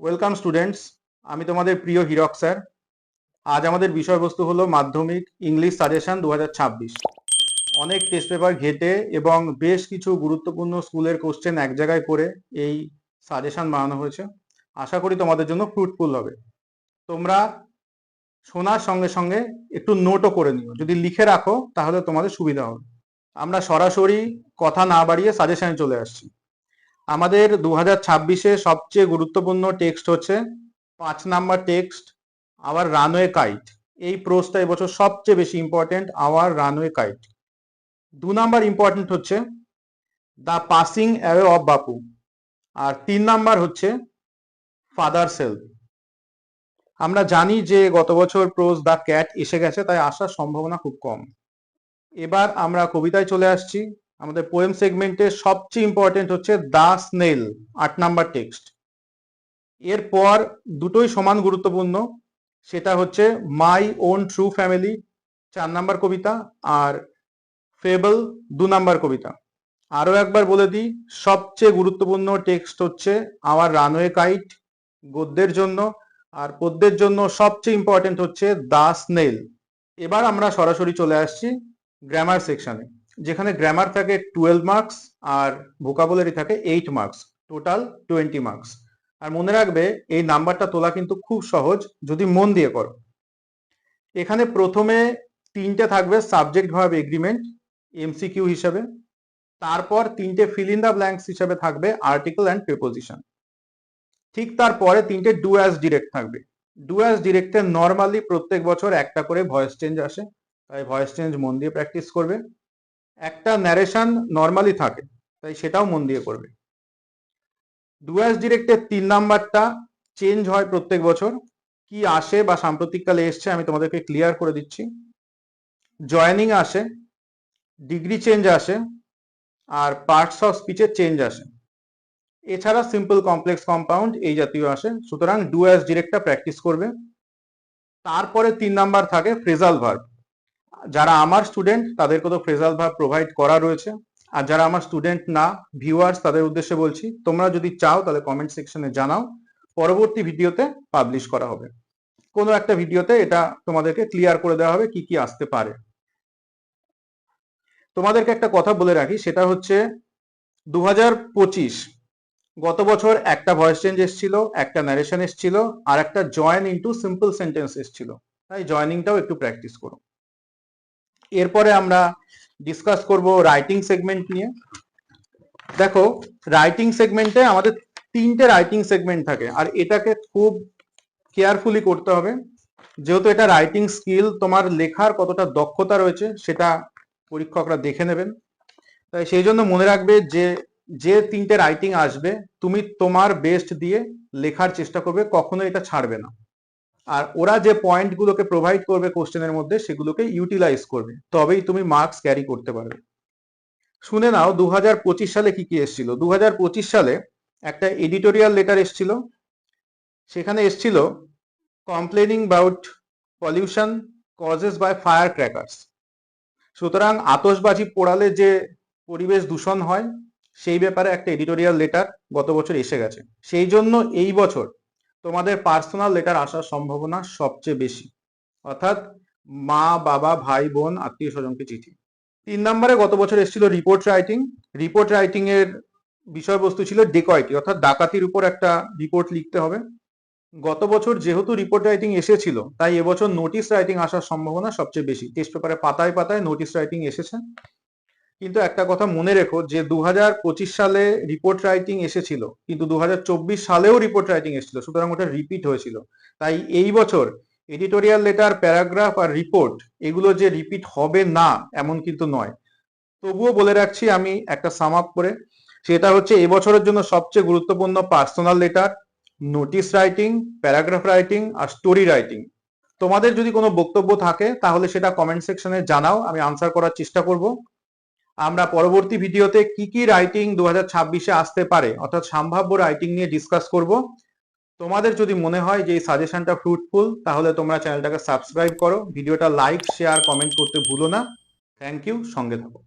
Welcome students আমি তোমাদের প্রিয় হিরক স্যার। আজ আমাদের বিষয়বস্তু হলো মাধ্যমিক ইংলিশ সাজেশন দু হাজার ছাব্বিশ। অনেক টেস্ট পেপার ঘেটে এবং বেশ কিছু গুরুত্বপূর্ণ স্কুলের কোশ্চেন এক জায়গায় করে এই সাজেশন বানানো হয়েছে। আশা করি তোমাদের জন্য ফ্রুটফুল হবে। তোমরা শোনার সঙ্গে সঙ্গে একটু নোটও করে নিও। যদি লিখে রাখো, তাহলে তোমাদের সুবিধা হবে। আমরা সরাসরি কথা না বাড়িয়ে সাজেশনে চলে আসছি। আমাদের দু হাজার ছাব্বিশে সবচেয়ে গুরুত্বপূর্ণ টেক্সট হচ্ছে পাঁচ number text our runaway kite এই প্রোজটা এবছর সবচেয়ে বেশি ইম্পর্টেন্ট আওয়ার রানওয়ে কাইট দু নাম্বার ইম্পর্টেন্ট হচ্ছে the passing away of Bapu আর তিন নাম্বার হচ্ছে ফাদার সেলফ আমরা জানি যে গত বছর প্রোজ দ্য ক্যাট এসে গেছে, তাই আসার সম্ভাবনা খুব কম। এবার আমরা কবিতায় চলে আসছি। আমাদের পোয়েম সেগমেন্টে সবচেয়ে ইম্পর্টেন্ট হচ্ছে দা স্নেল, আট নাম্বার টেক্সট এরপর দুটোই সমান গুরুত্বপূর্ণ, সেটা হচ্ছে মাই ওন ট্রু ফ্যামিলি, চার নাম্বার কবিতা, আর ফেবল দু নাম্বার কবিতা। আরও একবার বলে দিই, সবচেয়ে গুরুত্বপূর্ণ টেক্সট হচ্ছে আমার রানওয়ে কাইট গদ্যের জন্য, আর পদ্যের জন্য সবচেয়ে ইম্পর্টেন্ট হচ্ছে দা স্নেল। এবার আমরা সরাসরি চলে আসছি গ্রামার সেকশনে যেখানে গ্রামার থাকে টুয়েলভ মার্কস আর ভোকাবুলারি থাকে eight marks total twenty marks আর মনে রাখবে, এই নাম্বারটা তোলা কিন্তু খুব সহজ, যদি মন দিয়ে করো। এখানে প্রথমে তিনটে থাকবে সাবজেক্ট ভাব এগ্রিমেন্ট এমসিকিউ হিসাবে। তারপর তিনটে ফিল ইন দ্য ব্ল্যাঙ্কস হিসাবে থাকবে আর্টিকেল অ্যান্ড প্রিপোজিশন ঠিক তারপরে তিনটে ডু অ্যাজ ডিরেক্ট থাকবে। ডু অ্যাজ ডিরেক্টে নর্মালি প্রত্যেক বছর একটা করে ভয়েস চেঞ্জ আসে, তাই ভয়েস চেঞ্জ মন দিয়ে প্র্যাকটিস করবে। একটা ন্যারেশন নর্মালি থাকে, তাই সেটাও মন দিয়ে করবে। ডুয়াস ডিরেক্টের তিন নাম্বারটা চেঞ্জ হয় প্রত্যেক বছর, কি আসে বা সাম্প্রতিককালে এসছে আমি তোমাদেরকে ক্লিয়ার করে দিচ্ছি। জয়নিং আসে ডিগ্রি চেঞ্জ আসে, আর পার্টস অফ স্পিচের চেঞ্জ আসে। এছাড়া সিম্পল কমপ্লেক্স কম্পাউন্ড এই জাতীয় আসে, সুতরাং ডুয়াস ডিরেক্টটা প্র্যাকটিস করবে। তারপরে তিন নাম্বার থাকে ফ্রেজাল ভার্ব যারা আমার স্টুডেন্ট তাদেরকে তো ফ্রেজাল ভার্ব প্রোভাইড করা রয়েছে। আর যারা আমার স্টুডেন্ট না ভিউয়ার্স তাদের উদ্দেশ্যে বলছি, তোমরা যদি চাও, তাহলে কমেন্ট সেকশনে জানাও। পরবর্তী ভিডিওতে পাবলিশ করা হবে। কোনো একটা ভিডিওতে এটা তোমাদেরকে ক্লিয়ার করে দেওয়া হবে, কি কি আসতে পারে। তোমাদেরকে একটা কথা বলে রাখি, সেটা হচ্ছে দু হাজার পঁচিশ গত বছর একটা ভয়েস চেঞ্জ এসেছিল, একটা ন্যারেশন এসেছিল, আর একটা জয়েন ইন্টু সিম্পল সেন্টেন্স এসেছিল। তাই জয়নিংটাও একটু প্র্যাকটিস করো। এরপরে আমরা ডিসকাস করব রাইটিং সেগমেন্ট নিয়ে। দেখো রাইটিং সেগমেন্টে আমাদের তিনটে রাইটিং সেগমেন্ট থাকে, আর এটাকে খুব কেয়ারফুলি করতে হবে। যেহেতু এটা রাইটিং স্কিল তোমার লেখার কতটা দক্ষতা রয়েছে সেটা পরীক্ষকরা দেখে নেবেন। তাই সেই জন্য মনে রাখবে যে যে তিনটে রাইটিং আসবে, তুমি তোমার বেস্ট দিয়ে লেখার চেষ্টা করবে কখনো এটা ছাড়বে না। আর ওরা যে পয়েন্টগুলোকে প্রোভাইড করবে কোশ্চেনের মধ্যে সেগুলোকে ইউটিলাইজ করবে। তবেই তুমি মার্কস ক্যারি করতে পারবে। শুনে নাও দু হাজার পঁচিশ সালে কি কি এসেছিল? দু হাজার পঁচিশ সালে একটা এডিটোরিয়াল লেটার এসেছিল। সেখানে এসেছিল complaining about pollution causes by fire crackers সুতরাং আতসবাজি পোড়ালে যে পরিবেশ দূষণ হয়, সেই ব্যাপারে একটা এডিটোরিয়াল লেটার গত বছর এসে গেছে। সেই জন্য এই বছর তোমাদের পার্সোনাল লেটার আসার সম্ভাবনা সবচেয়ে বেশি। অর্থাৎ মা, বাবা, ভাই, বোন, আত্মীয় স্বজনকে চিঠি। তিন নম্বরে গত বছর এসেছিল রিপোর্ট রাইটিং রিপোর্ট রাইটিং এর বিষয়বস্তু ছিল ডেকয়টি অর্থাৎ ডাকাতির উপর একটা রিপোর্ট লিখতে হবে। গত বছর যেহেতু রিপোর্ট রাইটিং এসেছিল, তাই এবছর নোটিশ রাইটিং আসার সম্ভাবনা সবচেয়ে বেশি। টেস্ট পেপারে পাতায় পাতায় নোটিশ রাইটিং এসেছে। কিন্তু একটা কথা মনে রেখো যে দু হাজার পঁচিশ সালে রিপোর্ট রাইটিং এসেছিল, কিন্তু দু হাজার চব্বিশ সালেও রিপোর্ট রাইটিং এসেছিল, সুতরাং ওটা রিপিট হয়েছিল। তাই এই বছর এডিটোরিয়াল লেটার প্যারাগ্রাফ আর রিপোর্ট এগুলো যে রিপিট হবে না, এমন কিন্তু নয়। তবুও বলে রাখছি আমি একটা সাম আপ করে, সেটা হচ্ছে এবছরের জন্য সবচেয়ে গুরুত্বপূর্ণ personal letter notice writing paragraph writing আর স্টোরি রাইটিং তোমাদের যদি কোনো বক্তব্য থাকে, তাহলে সেটা কমেন্ট সেকশনে জানাও, আমি আনসার করার চেষ্টা করব। আমরা পরবর্তী ভিডিওতে কি কি রাইটিং দু হাজার ছাব্বিশে আসতে পারে, অর্থাৎ সম্ভাব্য রাইটিং নিয়ে ডিসকাস করব। তোমাদের যদি মনে হয় যে এই সাজেশনটা ফ্রুটফুল তাহলে তোমরা চ্যানেলটাকে সাবস্ক্রাইব করো। ভিডিওটা লাইক শেয়ার কমেন্ট করতে ভুলো না। থ্যাংক ইউ সঙ্গে থাকো।